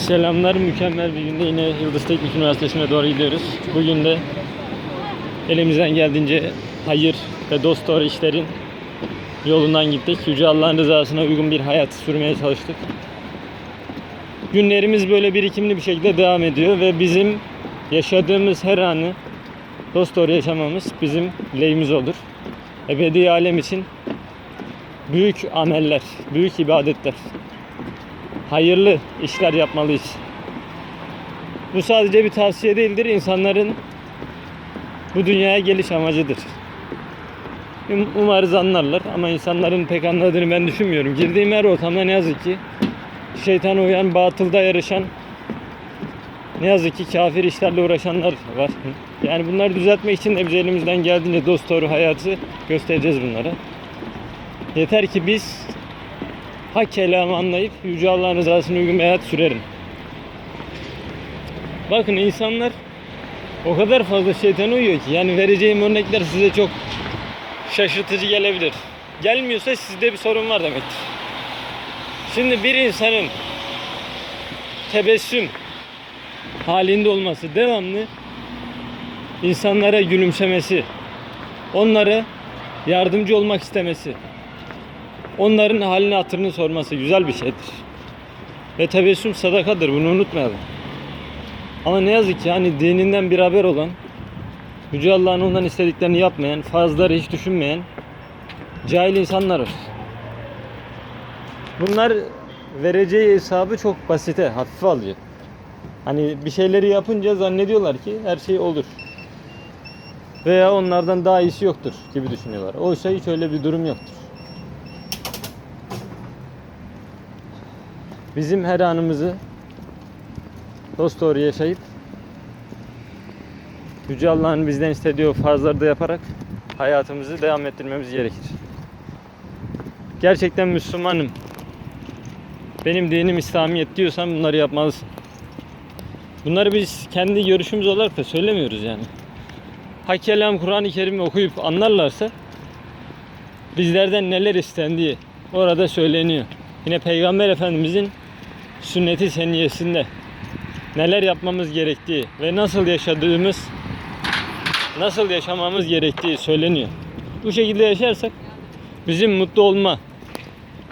Selamlar, mükemmel bir günde yine Yıldız Teknik Üniversitesi'ne doğru gidiyoruz. Bugün de elimizden geldiğince hayır ve dost doğru işlerin yolundan gittik. Yüce Allah'ın rızasına uygun bir hayat sürmeye çalıştık. Günlerimiz böyle birikimli bir şekilde devam ediyor ve bizim yaşadığımız her anı dost doğru yaşamamız bizim lehimiz olur. Ebedi alem için büyük ameller, büyük ibadetler hayırlı işler yapmalıyız. Bu sadece bir tavsiye değildir. İnsanların bu dünyaya geliş amacıdır. Um- Umarız anlarlar ama insanların pek anladığını ben düşünmüyorum. Girdiğim her ortamda ne yazık ki şeytana uyan, batılda yarışan ne yazık ki kafir işlerle uğraşanlar var. Yani bunları düzeltmek için de biz elimizden geldiğince dost doğru hayatı göstereceğiz bunlara. Yeter ki biz hak kelamı anlayıp Yüce Allah'ın rızasına uygun bir hayat sürerim. Bakın insanlar o kadar fazla şeytan uyuyor ki yani vereceğim örnekler size çok şaşırtıcı gelebilir. Gelmiyorsa sizde bir sorun var demektir. Şimdi bir insanın tebessüm halinde olması, devamlı insanlara gülümsemesi, onlara yardımcı olmak istemesi, onların halini hatırını sorması güzel bir şeydir. Ve tebessüm sadakadır bunu unutmayalım. Ama ne yazık ki hani dininden bir haber olan, Yüce Allah'ın ondan istediklerini yapmayan, farzları hiç düşünmeyen cahil insanlar var. Bunlar vereceği hesabı çok basite, hafife alıyor. Hani bir şeyleri yapınca zannediyorlar ki her şey olur. Veya onlardan daha iyisi yoktur gibi düşünüyorlar. Oysa hiç öyle bir durum yoktur. Bizim her anımızı dost doğru yaşayıp Yüce Allah'ın bizden istediği o farzları da yaparak hayatımızı devam ettirmemiz gerekir. Gerçekten Müslümanım. Benim dinim İslamiyet diyorsan bunları yapmalısın. Bunları biz kendi görüşümüz olarak da söylemiyoruz yani. Hak kelam Kur'an-ı Kerim'i okuyup anlarlarsa bizlerden neler istendiği orada söyleniyor. Yine Peygamber Efendimizin sünneti seniyesinde neler yapmamız gerektiği ve nasıl yaşadığımız nasıl yaşamamız gerektiği söyleniyor. Bu şekilde yaşarsak bizim mutlu olma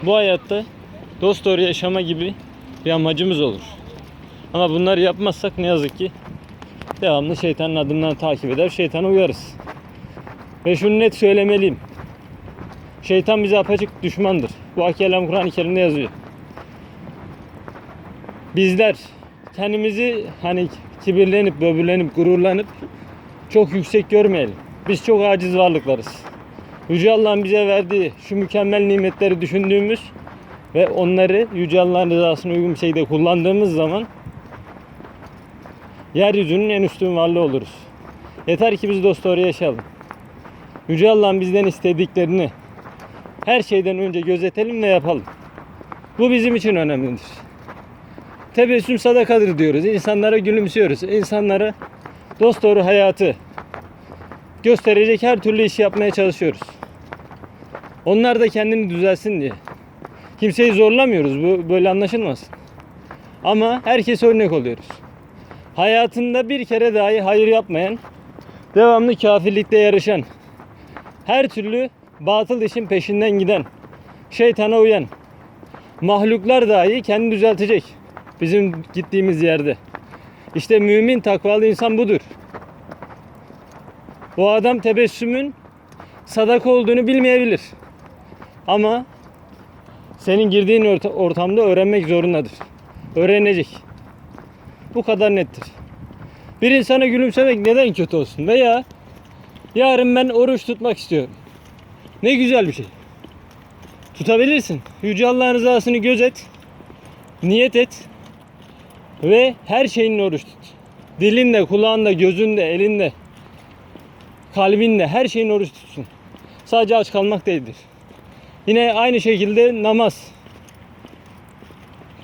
bu hayatta dost doğru yaşama gibi bir amacımız olur. Ama bunları yapmazsak ne yazık ki devamlı şeytanın adımlarını takip eder, şeytana uyarız. Ve şunu net söylemeliyim. Şeytan bize apaçık düşmandır. Bu Hakelam Kur'an-ı Kerim'de yazıyor. Bizler kendimizi hani kibirlenip, böbürlenip, gururlanıp çok yüksek görmeyelim. Biz çok aciz varlıklarız. Yüce Allah'ın bize verdiği şu mükemmel nimetleri düşündüğümüz ve onları Yüce Allah'ın rızasına uygun bir şekilde kullandığımız zaman yeryüzünün en üstün varlığı oluruz. Yeter ki biz dost doğru yaşayalım. Yüce Allah'ın bizden istediklerini her şeyden önce gözetelim ve yapalım. Bu bizim için önemlidir. Tebessüm sadakadır diyoruz. İnsanlara gülümsüyoruz. İnsanlara dost doğru hayatı gösterecek her türlü iş yapmaya çalışıyoruz. Onlar da kendini düzelsin diye. Kimseyi zorlamıyoruz. Bu böyle anlaşılmasın. Ama herkese örnek oluyoruz. Hayatında bir kere dahi hayır yapmayan, devamlı kafirlikte yarışan, her türlü batıl işin peşinden giden, şeytana uyan, mahluklar dahi kendini düzeltecek bizim gittiğimiz yerde. İşte mümin takvalı insan budur. Bu adam tebessümün sadaka olduğunu bilmeyebilir. Ama senin girdiğin orta- ortamda öğrenmek zorundadır. Öğrenecek. Bu kadar nettir. Bir insana gülümsemek neden kötü olsun? Veya yarın ben oruç tutmak istiyorum. Ne güzel bir şey. Tutabilirsin. Yüce Allah'ın rızasını gözet. Niyet et. Ve her şeyinle oruç tut. Dilinde, kulağında, gözünde, elinde, kalbinde her şeyin oruç tutsun. Sadece aç kalmak değildir. Yine aynı şekilde namaz.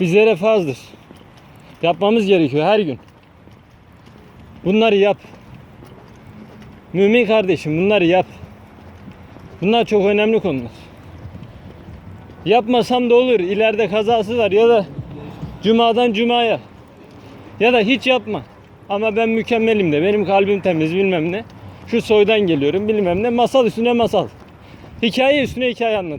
Bizlere farzdır. Yapmamız gerekiyor her gün. Bunları yap. Mümin kardeşim bunları yap. Bunlar çok önemli konular. Yapmasam da olur. İleride kazası var ya da cumadan cumaya Ya da hiç yapma. Ama ben mükemmelim de benim kalbim temiz bilmem ne. Şu soydan geliyorum bilmem ne. Masal üstüne masal. Hikaye üstüne hikaye anlat.